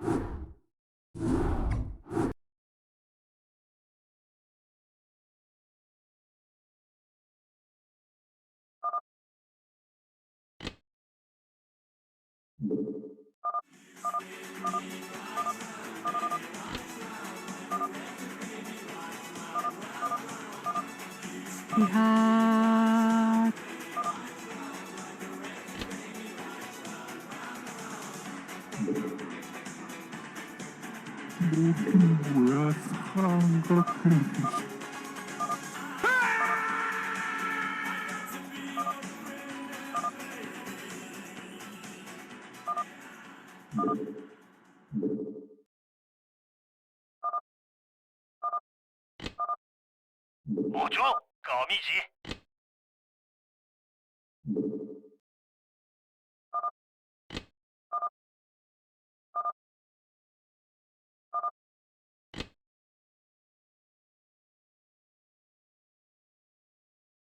いやー。 히하 뭐야 사람 그렇게 뭐죠? 껌이지.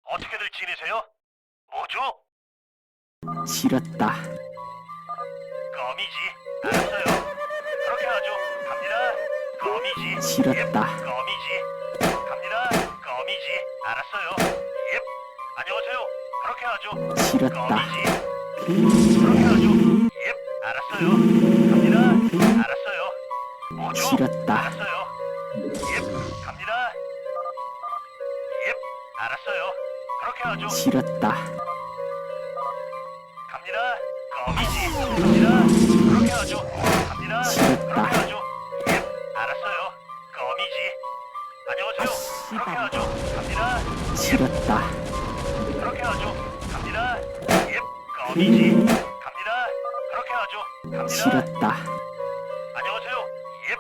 어떻게들 지내세요? 뭐죠? 지렸다 껌이지. 알았어요. 그렇게 하죠. 갑니다. 껌이지. 지렸다 예, 껌이지. 갑니다. 껌이지. 알았어요. 예. 안녕하세요. 그렇게 하죠. 지렸다 껌이지. 그렇게 하죠. 예. 알았어요. 갑니다. 알았어요. 뭐죠? 지렸다 알았어요. 예. 갑니다. 예. 알았어요. 그렇게 하죠. 지렸다 갑니다. 껌이지. 갑니다. 그렇게 하죠. 갑니다. 그렇게 하죠. 예. 알았어요. 안녕하세요. 그렇게 하죠. 갑니다. 지렸다 그렇게 하죠. 갑니다. 예. 그렇게 하죠. 갑니다. 지렸다 안녕하세요. 예.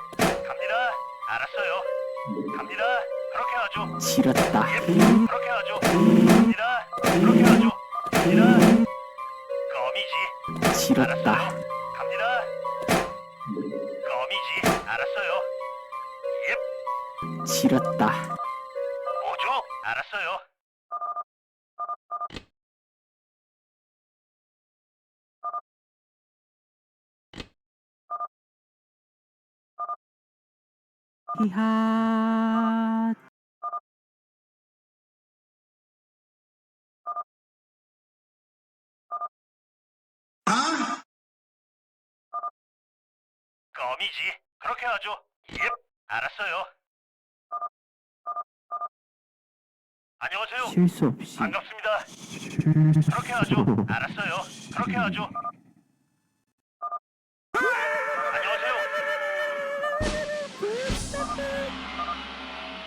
갑니다. 알았어요. 갑니다. 하죠. 지렸다 예. 그렇게 하죠. 갑니다. 그렇게 하죠. 갑니다. 껌이지. 지렸다 알았어요. 갑니다. 껌이지. 알았어요. 예. 지렸다 뭐죠? 알았어요. 히하 껌이지. 그렇게 하죠. 예. 알았어요. 안녕하세요. 실수 없이 반갑습니다. 그렇게 하죠. 알았어요. 그렇게 하죠.